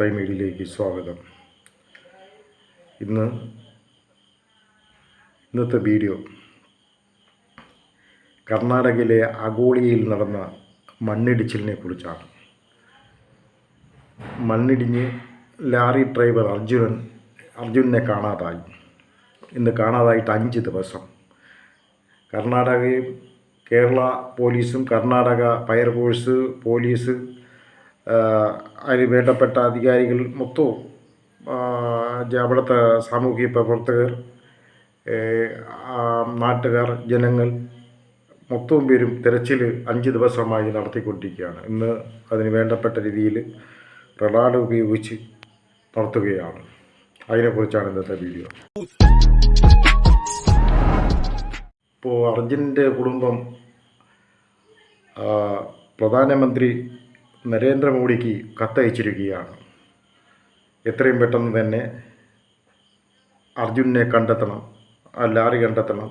മീഡിയയിലേക്ക് സ്വാഗതം. ഇന്ന് ഇന്നത്തെ വീഡിയോ കർണാടകയിലെ അഗോളിയിൽ നടന്ന മണ്ണിടിച്ചിലിനെ കുറിച്ചാണ്. മണ്ണിടിഞ്ഞ് ലാറി ഡ്രൈവർ അർജുനൻ അർജുനെ കാണാതായി. ഇന്ന് കാണാതായിട്ട് അഞ്ച് ദിവസം. കർണാടകയും കേരള പോലീസും കർണാടക ഫയർഫോഴ്സ് പോലീസ് അതിന് വേണ്ടപ്പെട്ട അധികാരികൾ മൊത്തവും അവിടുത്തെ സാമൂഹ്യ പ്രവർത്തകർ നാട്ടുകാർ ജനങ്ങൾ മൊത്തവും പേരും തിരച്ചിൽ അഞ്ച് ദിവസമായി നടത്തിക്കൊണ്ടിരിക്കുകയാണ്. ഇന്ന് അതിന് വേണ്ടപ്പെട്ട രീതിയിൽ റഡാർഡ് ഉപയോഗിച്ച് നടത്തുകയാണ്. അതിനെക്കുറിച്ചാണ് ഇന്നത്തെ വീഡിയോ. ഇപ്പോൾ അർജുന്റെ കുടുംബം പ്രധാനമന്ത്രി നരേന്ദ്രമോദിക്ക് കത്തയച്ചിരിക്കുകയാണ്. എത്രയും പെട്ടെന്ന് തന്നെ അർജുനെ കണ്ടെത്തണം ആ ലാറി കണ്ടെത്തണം.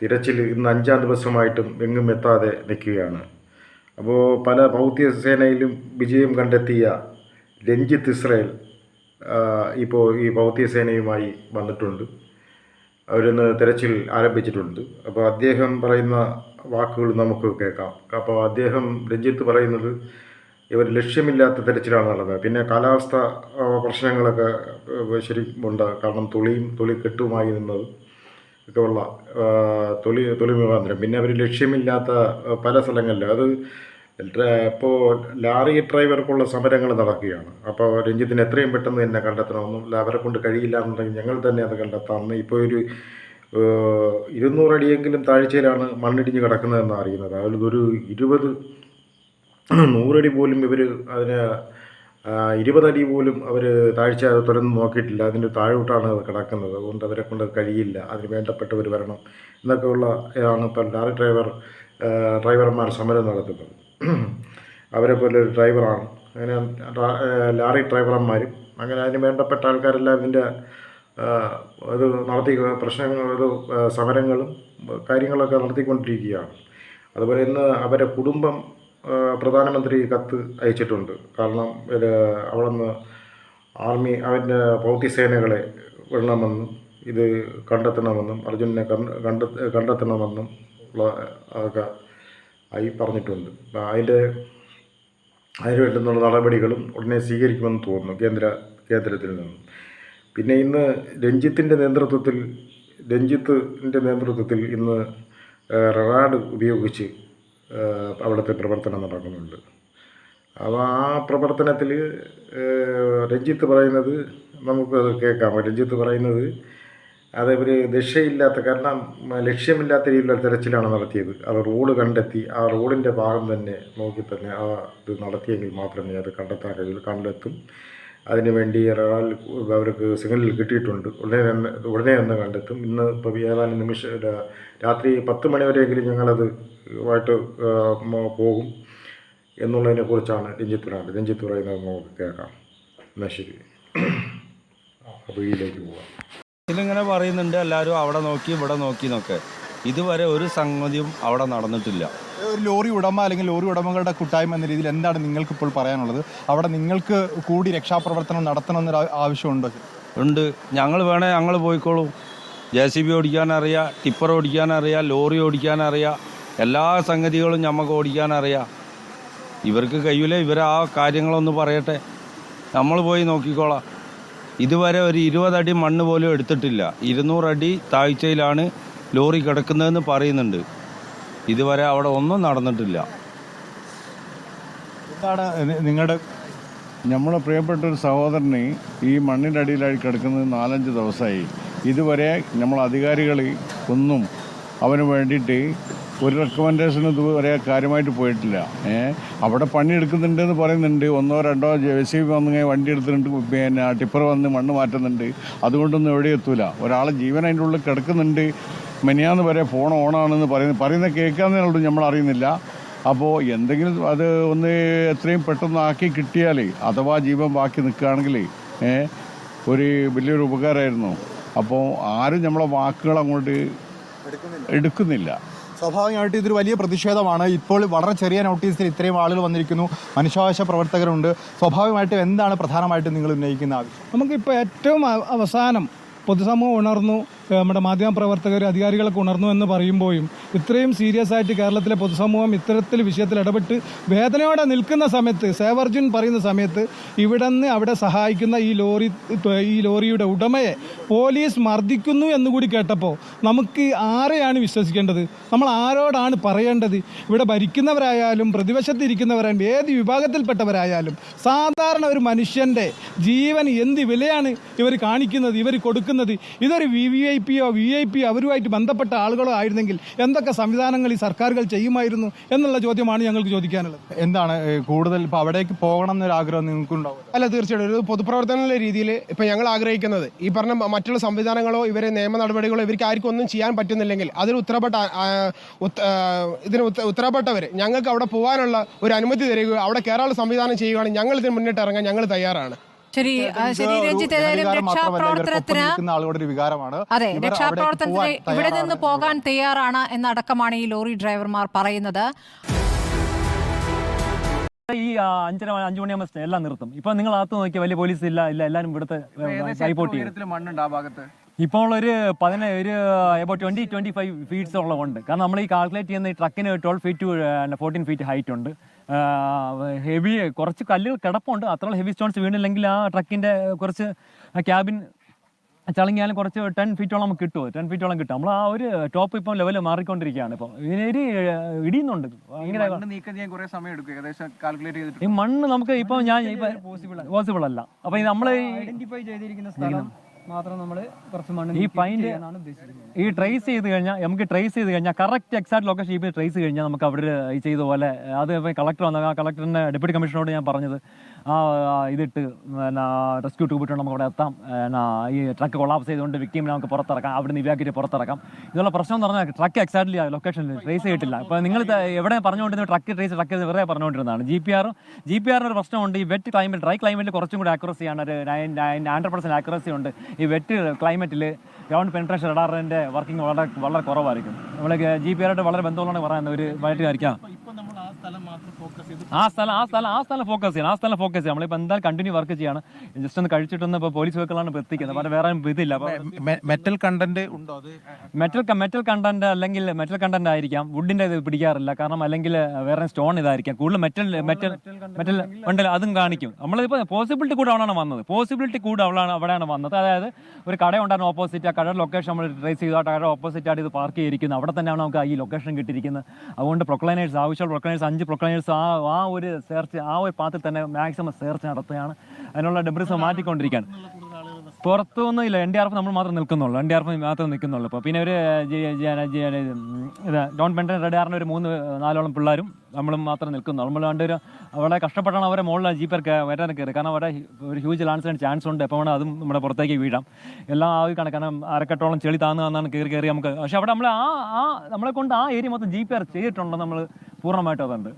തിരച്ചിൽ ഇന്ന് അഞ്ചാം ദിവസമായിട്ടും എങ്ങും എത്താതെ നിൽക്കുകയാണ്. അപ്പോൾ പല ഭൗത്യ സേനയിലും വിജയം കണ്ടെത്തിയ രഞ്ജിത്ത് ഇസ്രയേൽ ഇപ്പോൾ ഈ ഭൗത്യ സേനയുമായി വന്നിട്ടുണ്ട്. അവരിന്ന് തിരച്ചിൽ ആരംഭിച്ചിട്ടുണ്ട്. അപ്പോൾ അദ്ദേഹം പറയുന്ന വാക്കുകൾ നമുക്ക് കേൾക്കാം. അപ്പോൾ അദ്ദേഹം രഞ്ജിത്ത് പറയുന്നത് ഇവർ ലക്ഷ്യമില്ലാത്ത തിരച്ചിലാണ് നടന്നത്. പിന്നെ കാലാവസ്ഥ പ്രശ്നങ്ങളൊക്കെ ശരിക്കുമുണ്ട് കാരണം തുളിയും തുളി കെട്ടുമായി നിന്നത് ഒക്കെ ഉള്ള തൊളി തൊലി മുഖാന്തരം. പിന്നെ അവർ ലക്ഷ്യമില്ലാത്ത പല സ്ഥലങ്ങളിൽ അത് ഇപ്പോൾ ലാറി ഡ്രൈവർക്കുള്ള സമരങ്ങൾ നടക്കുകയാണ്. അപ്പോൾ രഞ്ജിത്തിന് എത്രയും പെട്ടെന്ന് തന്നെ കണ്ടെത്തണമെന്നും അവരെ കൊണ്ട് കഴിയില്ല എന്നുണ്ടെങ്കിൽ ഞങ്ങൾ തന്നെ അത് കണ്ടെത്താമെന്ന് ഇപ്പോൾ ഒരു ഇരുന്നൂറടിയെങ്കിലും താഴ്ചയിലാണ് മണ്ണിടിഞ്ഞ് കിടക്കുന്നതെന്ന് അറിയുന്നത്. അതിലൊരു ഇരുപത് നൂറടി പോലും ഇവർ അതിന് ഇരുപതടി പോലും അവർ താഴ്ച തുറന്ന് നോക്കിയിട്ടില്ല. അതിന്റെ താഴോട്ടാണ് അത് കിടക്കുന്നത്. അതുകൊണ്ട് അവരെ കൊണ്ട് കഴിയില്ല. അതിന് വേണ്ടപ്പെട്ടവർ വരണം എന്നൊക്കെയുള്ള ആണ് ഇപ്പം ലാറി ഡ്രൈവർ ഡ്രൈവർമാർ സമരം നടത്തുന്നത്. അവരെ പോലെ ഒരു ഡ്രൈവറാണ്. അങ്ങനെ ലാറി ഡ്രൈവർമാരും അങ്ങനെ അതിന് വേണ്ടപ്പെട്ട ആൾക്കാരെല്ലാം ഇതിന്റെ അത് നടത്തി പ്രശ്നങ്ങൾ അത് സമരങ്ങളും കാര്യങ്ങളൊക്കെ നടത്തിക്കൊണ്ടിരിക്കുകയാണ്. അതുപോലെ ഇന്ന് അവരെ കുടുംബം പ്രധാനമന്ത്രി കത്ത് അയച്ചിട്ടുണ്ട്. കാരണം അവിടെ നിന്ന് ആർമി അവന്റെ പൗത്യസേനകളെ വിടണമെന്നും ഇത് കണ്ടെത്തണമെന്നും അർജുനെ കണ്ട കണ്ടെ- കണ്ടെത്തണമെന്നും ഉള്ള ഒക്കെ ആയി പറഞ്ഞിട്ടുണ്ട്. അതിന്റെ അതിന് വേണ്ടുന്നുള്ള നടപടികളും ഉടനെ സ്വീകരിക്കുമെന്ന് തോന്നുന്നു കേന്ദ്ര കേന്ദ്രത്തിൽ നിന്നും. പിന്നെ ഇന്ന് രഞ്ജിത്തിന്റെ നേതൃത്വത്തിൽ രഞ്ജിത്തിന്റെ നേതൃത്വത്തിൽ ഇന്ന് റഡാഡ് ഉപയോഗിച്ച് അവിടുത്തെ പ്രവർത്തനം നടക്കുന്നുണ്ട്. അപ്പോൾ ആ പ്രവർത്തനത്തിൽ രഞ്ജിത്ത് പറയുന്നത് നമുക്ക് കേൾക്കാം. രഞ്ജിത്ത് പറയുന്നത് അത് ഇവർ ദിശയില്ലാത്ത കാരണം ലക്ഷ്യമില്ലാത്ത രീതിയിലുള്ള തിരച്ചിലാണ് നടത്തിയത്. അത് റോഡ് കണ്ടെത്തി ആ റോഡിന്റെ ഭാഗം തന്നെ നോക്കി തന്നെ ആ ഇത് നടത്തിയെങ്കിൽ മാത്രമേ അത് കണ്ടെത്താൻ കഴിയുള്ളൂ കണ്ടെത്തും. അതിനുവേണ്ടി ഒരാൾ അവർക്ക് സിഗ്നൽ കിട്ടിയിട്ടുണ്ട്. ഉടനെ തന്നെ ഉടനെ തന്നെ കണ്ടെത്തും. ഇന്ന് ഇപ്പോൾ ഏതാനും നിമിഷ രാത്രി പത്ത് മണിവരെയെങ്കിലും ഞങ്ങളത് ആയിട്ട് പോകും എന്നുള്ളതിനെ കുറിച്ചാണ് രഞ്ജിത്ത് പറയുന്നത്. രഞ്ജിത്ത് നമുക്ക് കേൾക്കാം. എന്നാൽ ശരി. ഇതിലേക്ക് പോവാം. ഇതിലിങ്ങനെ പറയുന്നുണ്ട് എല്ലാവരും അവിടെ നോക്കി ഇവിടെ നോക്കി എന്നൊക്കെ. ഇതുവരെ ഒരു സംഗതിയും അവിടെ നടന്നിട്ടില്ല. ലോറി ഉടമ അല്ലെങ്കിൽ ലോറി ഉടമകളുടെ കൂട്ടായ്മ എന്ന രീതിയിൽ എന്താണ് നിങ്ങൾക്ക് ഇപ്പോൾ പറയാനുള്ളത്? അവിടെ നിങ്ങൾക്ക് കൂടി രക്ഷാപ്രവർത്തനം നടത്തണമെന്നൊരു ആവശ്യമുണ്ടോ? ഉണ്ട്. ഞങ്ങൾ വേണേ ഞങ്ങൾ പോയിക്കോളും. ജെ സി ബി ഓടിക്കാനറിയാം ടിപ്പർ ഓടിക്കാനറിയാം ലോറി ഓടിക്കാനറിയാം എല്ലാ സംഗതികളും നമുക്ക് ഓടിക്കാനറിയാം. ഇവർക്ക് കഴിയില്ല ഇവർ ആ കാര്യങ്ങളൊന്ന് പറയട്ടെ. നമ്മൾ പോയി നോക്കിക്കോളാം. ഇതുവരെ ഒരു ഇരുപതടി മണ്ണ് പോലും എടുത്തിട്ടില്ല. ഇരുന്നൂറടി താഴ്ചയിലാണ് ലോറി കിടക്കുന്നതെന്ന് പറയുന്നുണ്ട്. ഇതുവരെ അവിടെ ഒന്നും നടന്നിട്ടില്ല. എന്താണ് നിങ്ങളുടെ നമ്മളെ പ്രിയപ്പെട്ട ഒരു സഹോദരന് ഈ മണ്ണിന്റെ അടിയിലായി കിടക്കുന്നത് നാലഞ്ച് ദിവസമായി ഇതുവരെ നമ്മൾ അധികാരികൾ ഒന്നും അവന് വേണ്ടിയിട്ട് ഒരു റെക്കമെൻഡേഷൻ ഇതുവരെ കാര്യമായിട്ട് പോയിട്ടില്ല. ഏഹ് അവിടെ പണിയെടുക്കുന്നുണ്ട് എന്ന് പറയുന്നുണ്ട്. ഒന്നോ രണ്ടോ ജെ സി ബി വന്നു വണ്ടി എടുത്തിട്ടുണ്ട്. പിന്നെ ടിപ്പർ വന്ന് മണ്ണ് മാറ്റുന്നുണ്ട്. അതുകൊണ്ടൊന്നും എവിടെ എത്തൂല. ഒരാളെ ജീവൻ അതിന്റെ ഉള്ളിൽ കിടക്കുന്നുണ്ട്. മെനിയാന്ന് വരെ ഫോൺ ഓണാണെന്ന് പറയുന്നത് പറയുന്ന കേൾക്കാന്നേ നമ്മൾ അറിയുന്നില്ല. അപ്പോൾ എന്തെങ്കിലും അത് ഒന്ന് എത്രയും പെട്ടെന്ന് ആക്കി കിട്ടിയാൽ അഥവാ ജീവൻ ബാക്കി നിൽക്കുകയാണെങ്കിൽ ഒരു വലിയൊരു ഉപകാരമായിരുന്നു. അപ്പോൾ ആരും നമ്മളെ വാക്കുകൾ അങ്ങോട്ട് എടുക്കുന്നില്ല. സ്വാഭാവികമായിട്ട് ഇതൊരു വലിയ പ്രതിഷേധമാണ്. ഇപ്പോൾ വളരെ ചെറിയ നോട്ടീസിൽ ഇത്രയും ആളുകൾ വന്നിരിക്കുന്നു. മനുഷ്യാവകാശ പ്രവർത്തകരുണ്ട്. സ്വാഭാവികമായിട്ടും എന്താണ് പ്രധാനമായിട്ടും നിങ്ങൾ ഉന്നയിക്കുന്ന ആവശ്യം? നമുക്കിപ്പോൾ ഏറ്റവും അവസാനം പൊതുസമൂഹം ഉണർന്നു. നമ്മുടെ മാധ്യമപ്രവർത്തകർ അധികാരികളൊക്കെ ഉണർന്നു എന്ന് പറയുമ്പോഴും ഇത്രയും സീരിയസ് ആയിട്ട് കേരളത്തിലെ പൊതുസമൂഹം ഇത്തരത്തിൽ വിഷയത്തിൽ ഇടപെട്ട് വേദനയോടെ നിൽക്കുന്ന സമയത്ത് സേവർജുൻ പറയുന്ന സമയത്ത് ഇവിടെ നിന്ന് അവിടെ സഹായിക്കുന്ന ഈ ലോറി ഈ ലോറിയുടെ ഉടമയെ പോലീസ് മർദ്ദിക്കുന്നു എന്നുകൂടി കേട്ടപ്പോൾ നമുക്ക് ആരെയാണ് വിശ്വസിക്കേണ്ടത്? നമ്മൾ ആരോടാണ് പറയേണ്ടത്? ഇവിടെ ഭരിക്കുന്നവരായാലും പ്രതിവശത്തിരിക്കുന്നവരായാലും ഏത് വിഭാഗത്തിൽപ്പെട്ടവരായാലും സാധാരണ ഒരു മനുഷ്യന്റെ ജീവൻ എന്ത് വിലയാണ് ഇവർ കാണിക്കുന്നത് ഇവർ കൊടുക്കുന്നത്? ഇതൊരു വി വി ഐ പിയോ വി ഐ പി അവരുമായിട്ട് ബന്ധപ്പെട്ട ആളുകളോ ആയിരുന്നെങ്കിൽ എന്തൊക്കെ സംവിധാനങ്ങൾ ഈ സർക്കാരുകൾ ചെയ്യുമായിരുന്നു എന്നുള്ള ചോദ്യമാണ് ഞങ്ങൾക്ക് ചോദിക്കാനുള്ളത്. എന്താണ് കൂടുതൽ ഇപ്പോൾ അവിടേക്ക് പോകണം എന്നൊരു ആഗ്രഹം നിങ്ങൾക്കുണ്ടാവും അല്ല തീർച്ചയായിട്ടും. ഒരു പൊതുപ്രവർത്തന രീതിയിൽ ഇപ്പം ഞങ്ങൾ ആഗ്രഹിക്കുന്നത് ഈ പറഞ്ഞ മറ്റുള്ള സംവിധാനങ്ങളോ ഇവരെ നിയമ നടപടികളോ ഇവർക്ക് ആർക്കും ഒന്നും ചെയ്യാൻ പറ്റുന്നില്ലെങ്കിൽ അതിന് ഉത്തരപ്പെട്ട ഇതിന് ഉത്ത- ഉത്തരപ്പെട്ടവർ ഞങ്ങൾക്ക് അവിടെ പോകാനുള്ള ഒരു അനുമതി തരികയോ അവിടെ കയറാനുള്ള സംവിധാനം ചെയ്യുകയാണെങ്കിൽ ഞങ്ങൾ ഇതിന് മുന്നിട്ട് ഇറങ്ങാൻ ഞങ്ങൾ തയ്യാറാണ്. ശരി ആ, ശരി രഞ്ജിത്ത് ഏതായാലും രക്ഷാപ്രവർത്തനത്തിന് ആളുകളുടെ ഒരു വികാരമാണ്. അതെ രക്ഷാപ്രവർത്തനത്തിന് ഇവിടെ നിന്ന് പോകാൻ തയ്യാറാണ് എന്നടക്കമാണ് ഈ ലോറി ഡ്രൈവർമാർ പറയുന്നത്. ഈ അഞ്ചര അഞ്ചു മണിയാകുമ്പോൾ എല്ലാം നിർത്തും. ഇപ്പൊ നിങ്ങൾ അകത്ത് നോക്കിയാൽ വലിയ പോലീസ് ഇല്ല ഇല്ല എല്ലാവരും ഇവിടുത്തെ മണ്ണുണ്ട് ആ ഭാഗത്ത്? ഇപ്പോൾ ഒരു പതിന ഒരു about twenty twenty five feets ഉള്ള ഉണ്ട് കാരണം നമ്മൾ ഈ കാൽക്കുലേറ്റ് ചെയ്യുന്ന ഈ ട്രക്കിന് twelve feet to fourteen feet height ഉണ്ട് ഹെവി കുറച്ച് കല്ലുകൾ കിടപ്പുണ്ട്. അത്ര ഹെവി സ്റ്റോൺസ് വീണില്ലെങ്കിൽ ആ ട്രക്കിന്റെ കുറച്ച് ക്യാബിൻ ചളങ്ങിയാലും കുറച്ച് ടെൻ ഫീറ്റോളം നമുക്ക് കിട്ടുമോ ടെൻ ഫീറ്റോളം കിട്ടും. നമ്മൾ ആ ഒരു ടോപ്പ് ഇപ്പം ലെവൽ മാറിക്കൊണ്ടിരിക്കുകയാണ് ഇപ്പം. ഇതിനൊരു ഇടിയുന്നുണ്ട്. ഈ മണ്ണ് നമുക്ക് ഇപ്പം ഞാൻ പോസിബിൾ അല്ല. അപ്പൊ നമ്മൾ ഐഡന്റിഫൈ ചെയ്തിരിക്കുന്ന സ്ഥലം. മാത്രം നമ്മൾ കുറച്ച് മണ്ണ് ഈ ഈ ട്രേസ് ചെയ്ത് കഴിഞ്ഞാൽ നമുക്ക് ട്രേസ് ചെയ്ത് കഴിഞ്ഞാൽ കറക്റ്റ് എക്സാക്ട് ലൊക്കേഷൻ ഇപ്പോൾ ട്രേസ് കഴിഞ്ഞാൽ നമുക്ക് അവിടെ ഈ ചെയ്ത പോലെ അത് കളക്ടർ വന്ന ആ കളക്ടറിന്റെ ഡെപ്യൂട്ടി കമ്മീഷണറോട് ഞാൻ പറഞ്ഞത്. ആ ഇതിട്ട് പിന്നെ റെസ്ക്യൂ ട്യൂബ് ഇട്ട് നമുക്ക് അവിടെ എത്താം. പിന്നെ ഈ ട്രക്ക് കൊളാപ്സ് ചെയ്തുകൊണ്ട് വിക്ടീമിനെ നമുക്ക് പുറത്തിറക്കാം. അവിടെ നിന്ന് ഇവാക്കിയിട്ട് പുറത്തിറക്കാം. ഇതുള്ള പ്രശ്നം എന്ന് പറഞ്ഞാൽ ട്രക്ക് എക്സാക്ട്ലി ലൊക്കേഷനിൽ ട്രേസ് ചെയ്തിട്ടില്ല. അപ്പോൾ നിങ്ങൾ എവിടെ പറഞ്ഞുകൊണ്ടിരുന്ന ട്രക്ക് ട്രേസ് ട്രക്ക് വെറുതെ പറഞ്ഞുകൊണ്ടിരുന്നതാണ്. ജി പി ആറും ജി പി ആറിന്റെ ഒരു പ്രശ്നമുണ്ട്. ഈ വെറ്റ് ക്ലൈമറ്റ് ഡ്രൈ ക്ലൈമറ്റിൽ കുറച്ചും കൂടി ആക്യുറസി ആണ്. ഒരു നയൻ ഹൺഡ്രഡ് പെർസെന്റ് ആക്യുറസി ഉണ്ട്. ഈ വെറ്റ് ക്ലൈമറ്റിൽ ഗ്രൗണ്ട് പെൻട്രേഷൻ റഡാറിന്റെ വർക്കിംഗ് വളരെ വളരെ കുറവായിരിക്കും. നമ്മൾ ജി പി ആറായിട്ട് വളരെ ബന്ധമുള്ളതാണ് പറയുന്നത് ഒരു വയറ്റുകാരിക്കാം ആ സ്ഥലം ആ സ്ഥലം ആ സ്ഥലം ഫോക്കസ് ചെയ്യണം ആ സ്ഥലം ഫോക്കസ് ചെയ്യാം നമ്മളിപ്പോൾ എന്തായാലും കണ്ടിന്യൂ വർക്ക് ചെയ്യാണ്. ജസ്റ്റ് ഒന്ന് കഴിച്ചിട്ടൊന്ന് ഇപ്പോൾ പോലീസ് വെഹിക്കിളാണ് ഇപ്പോൾ എത്തിക്കുന്നത്. അപ്പൊ വേറെ ഇതില്ല. മെറ്റൽ കണ്ടന്റ് ഉണ്ടോ അത്? മെറ്റൽ മെറ്റൽ കണ്ടന്റ് അല്ലെങ്കിൽ മെറ്റൽ കണ്ടന്റ് ആയിരിക്കാം. വുഡിന്റെ ഇത് പിടിക്കാറില്ല. കാരണം അല്ലെങ്കിൽ വേറെ സ്റ്റോൺ ഇതായിരിക്കാം. കൂടുതൽ മെറ്റൽ മെറ്റൽ മെറ്റൽ ഉണ്ടല്ലോ അതും കാണിക്കും. നമ്മളിപ്പോൾ പോസിബിലിറ്റി കൂടെ അവിടെയാണ് വന്നത്. പോസിബിലിറ്റി കൂടെ അവിടെയാണ് അവിടെയാണ് വന്നത്. അതായത് ഒരു കട ഉണ്ടായിരുന്നു ഓപ്പോസിറ്റ് ആ കടയുടെ ലൊക്കേഷൻ നമ്മൾ ട്രേസ് ചെയ്തു. ആ കടയുടെ ഓപ്പോസിറ്റ് ആയിട്ട് ഇത് പാർക്ക് ചെയ്തിരിക്കുന്നത് അവിടെ തന്നെയാണ് നമുക്ക് ഈ ലൊക്കേഷൻ കിട്ടിയിരിക്കുന്നത്. അതുകൊണ്ട് പ്രൊക്ലൈനേഴ്സ് ആവശ്യമുള്ള പ്രൊക്ലൈനേഴ്സ് അഞ്ച് പ്രൊക്ലൈനേഴ്സ് ആ ആ ഒരു സെർച്ച് ആ ഒരു പാത്തിൽ തന്നെ മാക്സിമം സെർച്ച് നടത്തുകയാണ്. അതിനുള്ള ഡെബ്രിസ് മാറ്റിക്കൊണ്ടിരിക്കുകയാണ്. പുറത്തൊന്നും ഇല്ല. എൻ ഡി ആർ എഫ് നമ്മൾ മാത്രം നിൽക്കുന്നുള്ളൂ. എൻ ഡി ആർ എഫ് മാത്രം നിൽക്കുന്നുള്ളൂ. ഇപ്പോൾ പിന്നെ ഒരു ഇത് ഡോൺ പെൻഡൻ റെഡ് ആറിന്റെ ഒരു മൂന്ന് നാലോളം പിള്ളേരും നമ്മളും മാത്രം നിൽക്കുന്നു നമ്മൾ രണ്ടൊരു അവിടെ കഷ്ടപ്പെട്ടാണ് അവരെ മുകളിൽ ജീപ്പർ വരാൻ കയറി കാരണം അവിടെ ഒരു ഹ്യൂജ് ലാൻസിന് ചാൻസ് ഉണ്ട്. എപ്പോൾ വേണം അതും നമ്മുടെ പുറത്തേക്ക് വീഴാം. എല്ലാം ആ ഒരു കണക്ക് കാരണം അരക്കെട്ടോളം ചെളി താന്നു താന്നാണ് കയറി കയറി നമുക്ക്. പക്ഷെ അവിടെ നമ്മൾ ആ ആ നമ്മളെ കൊണ്ട് ആ ഏരിയ മൊത്തം ജീപ്പർ ചെയ്തിട്ടുണ്ട് നമ്മൾ? പൂർണമായിട്ടും അതുണ്ട്.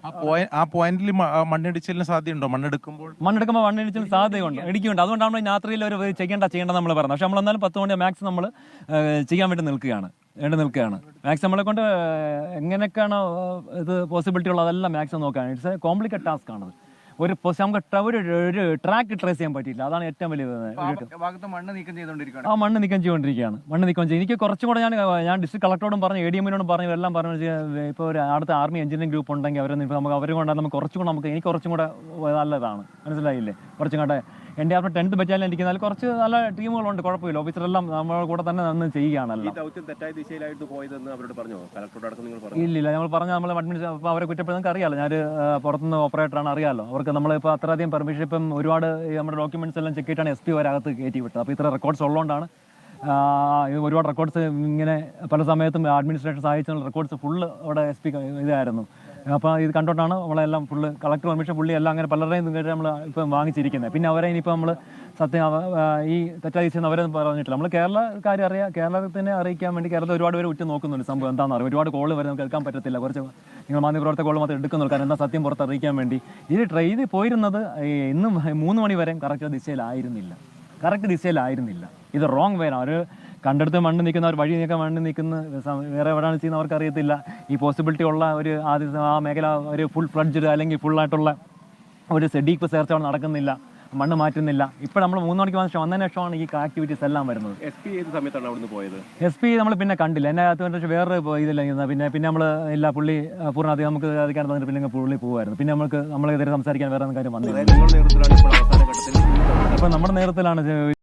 ആ പോയിന്റിൽ മണ്ണിടിച്ചിലിന് സാധ്യതയുണ്ടോ? മണ്ണെടുക്കുമ്പോൾ? മണ്ണെടുക്കുമ്പോൾ മണ്ണിടിച്ചിൽ സാധ്യതയുണ്ട്. ഇടിക്കുന്നുണ്ട്. അതുകൊണ്ടാണ് നമ്മൾ രാത്രിയിൽ ഒരു ചെയ്യേണ്ട ചെയ്യേണ്ട നമ്മൾ പറഞ്ഞത്. പക്ഷെ നമ്മൾ എന്നാലും പത്ത് മണി മാക്സ് നമ്മൾ ചെയ്യാൻ വേണ്ടി നിൽക്കുകയാണ്. വേണ്ടി നിൽക്കുകയാണ്. മാക്സ് നമ്മളെ കൊണ്ട് എങ്ങനെയൊക്കെയാണോ ഇത് പോസിബിലിറ്റി ഉള്ളത് അതെല്ലാം മാക്സ് നോക്കുകയാണ്. ഇറ്റ്സ് എ കോംപ്ലിക്കേറ്റ് ടാസ്ക് ആണത്. ഒരു നമുക്ക് ഒരു ഒരു ട്രാക്ക് ട്രേസ് ചെയ്യാൻ പറ്റിയില്ല. അതാണ് ഏറ്റവും വലിയ മണ്ണ് നീക്കം ചെയ്തുകൊണ്ടിരിക്കുകയാണ്. ആ മണ്ണ് നീക്കം ചെയ്തുകൊണ്ടിരിക്കുകയാണ്. മണ്ണ് നീക്കം ചെയ്യും എനിക്ക് കുറച്ചും കൂടെ ഞാൻ ഞാൻ ഡിസ്ട്രിക്ട് കളക്ടറോടും പറഞ്ഞു എ ഡി എമ്മിനോടും പറഞ്ഞു എല്ലാം പറഞ്ഞു ഇപ്പോൾ ഒരു അടുത്ത ആർമി എഞ്ചിനീയറിംഗ് ഗ്രൂപ്പ് ഉണ്ടെങ്കിൽ അവരൊന്നും ഇപ്പോൾ നമുക്ക് അവരും കൊണ്ടാൽ നമുക്ക് കുറച്ചും കൂടെ നമുക്ക് എനിക്ക് കുറച്ചും കൂടെ നല്ലതാണ്. മനസ്സിലായില്ലേ? കുറച്ചും കൂടെ എന്റെ ആർമി ടെൻത്ത് ബറ്റാലിയൻ ഇരിക്കുന്ന കുറച്ച് നല്ല ടീമുകളുണ്ട് കുഴപ്പമില്ല. ഓഫീസറെല്ലാം നമ്മുടെ കൂടെ തന്നെ നിന്ന് ചെയ്യുകയാണല്ലോ. ഇല്ലില്ല നമ്മൾ പറഞ്ഞ നമ്മൾ അഡ്മിനിസ്ട്രേഷൻ അപ്പോൾ അവരെ കുറ്റപ്പെടുന്ന നമുക്ക് അറിയാലോ. ഞാൻ പുറത്തുനിന്ന് ഓപ്പറേറ്ററാണ് അറിയാമല്ലോ അവർക്ക് നമ്മളിപ്പോൾ അത്രയധികം പെർമിഷൻ ഇപ്പം ഒരുപാട് നമ്മുടെ ഡോക്യുമെന്റ്സ് എല്ലാം ചെക്ക് ചെയ്തിട്ടാണ് എസ് പി വരകത്ത് കയറ്റി വിട്ടത്. അപ്പോൾ ഇത്ര റെക്കോർഡ്സ് ഉള്ളതുകൊണ്ടാണ് ഒരുപാട് റെക്കോർഡ്സ് ഇങ്ങനെ പല സമയത്തും അഡ്മിനിസ്ട്രേഷൻ സഹായിച്ചുള്ള റെക്കോർഡ്സ് ഫുള്ള് അവിടെ എസ് പി ഇതായിരുന്നു. അപ്പോൾ ഇത് കണ്ടോണ്ടാണ് നമ്മളെല്ലാം ഫുള്ള് കളക്ടർ പെർമിഷൻ പുള്ളി എല്ലാം അങ്ങനെ പലരുടെയും നമ്മൾ ഇപ്പം വാങ്ങിച്ചിരിക്കുന്നത് പിന്നെ അവരെ ഇനിയിപ്പോൾ നമ്മൾ സത്യം ഈ തെറ്റായിച്ചെന്ന് അവരെ പറഞ്ഞിട്ടില്ല. നമ്മൾ കേരള കാര്യം അറിയാം കേരളത്തിനെ അറിയിക്കാൻ വേണ്ടി കേരളത്തിൽ ഒരുപാട് പേര് ഉറ്റു നോക്കുന്നുണ്ട്. സംഭവം എന്താണെന്ന് അറിയാം ഒരുപാട് കോൾ വരെ നമുക്ക് കേൾക്കാൻ പറ്റത്തില്ല. കുറച്ച് നിങ്ങൾ മാധ്യമപ്രവർത്തക കോൾ മാത്രം എടുക്കുന്നുള്ളൂ. കാരണം എന്താ സത്യം പുറത്ത് അറിയിക്കാൻ വേണ്ടി. ഇത് ട്രെയിൻ പോയിരുന്നത് ഇന്നും മൂന്ന് മണി വരെയും കറക്റ്റ് ദിശയിലായിരുന്നില്ല. കറക്റ്റ് ദിശയിലായിരുന്നില്ല. ഇത് റോങ് വേണം ഒരു കണ്ടെടുത്ത് മണ്ണ് നിൽക്കുന്നവർ വഴി നീക്കാൻ മണ്ണ് നിൽക്കുന്ന വേറെ എവിടെയാണ് ചെയ്യുന്നത് അവർക്ക് അറിയത്തില്ല. ഈ പോസിബിലിറ്റി ഉള്ള ഒരു ആദ്യ ആ മേഖല ഒരു ഫുൾ ഫ്ലഡ്ജഡ് അല്ലെങ്കിൽ ഫുള്ളായിട്ടുള്ള ഒരു ഡീപ്പ് സെർച്ച് അവിടെ നടക്കുന്നില്ല. മണ്ണ് മാറ്റുന്നില്ല. ഇപ്പോൾ നമ്മൾ മൂന്ന് മണിക്ക് വന്ന ശേഷം വന്നതിന് ശേഷമാണ് ഈ ആക്ടിവിറ്റീസ് എല്ലാം വരുന്നത്. എസ് പി ഏത് സമയത്താണ് അവിടുന്ന് പോയത്? എസ് പി നമ്മൾ പിന്നെ കണ്ടില്ല. എന്നെ അകത്ത് പക്ഷേ വേറെ ഇതില്ല പിന്നെ പിന്നെ നമ്മൾ ഇല്ല പുള്ളി പൂർണ അധികം നമുക്ക് അധികാരം തന്നിട്ട് പിന്നെ പുള്ളി പോകുമായിരുന്നു പിന്നെ നമുക്ക് നമ്മളെതിരെ സംസാരിക്കാൻ വേറെ കാര്യം വന്നില്ല. ഇപ്പം നമ്മുടെ നേതൃത്വത്തിലാണ്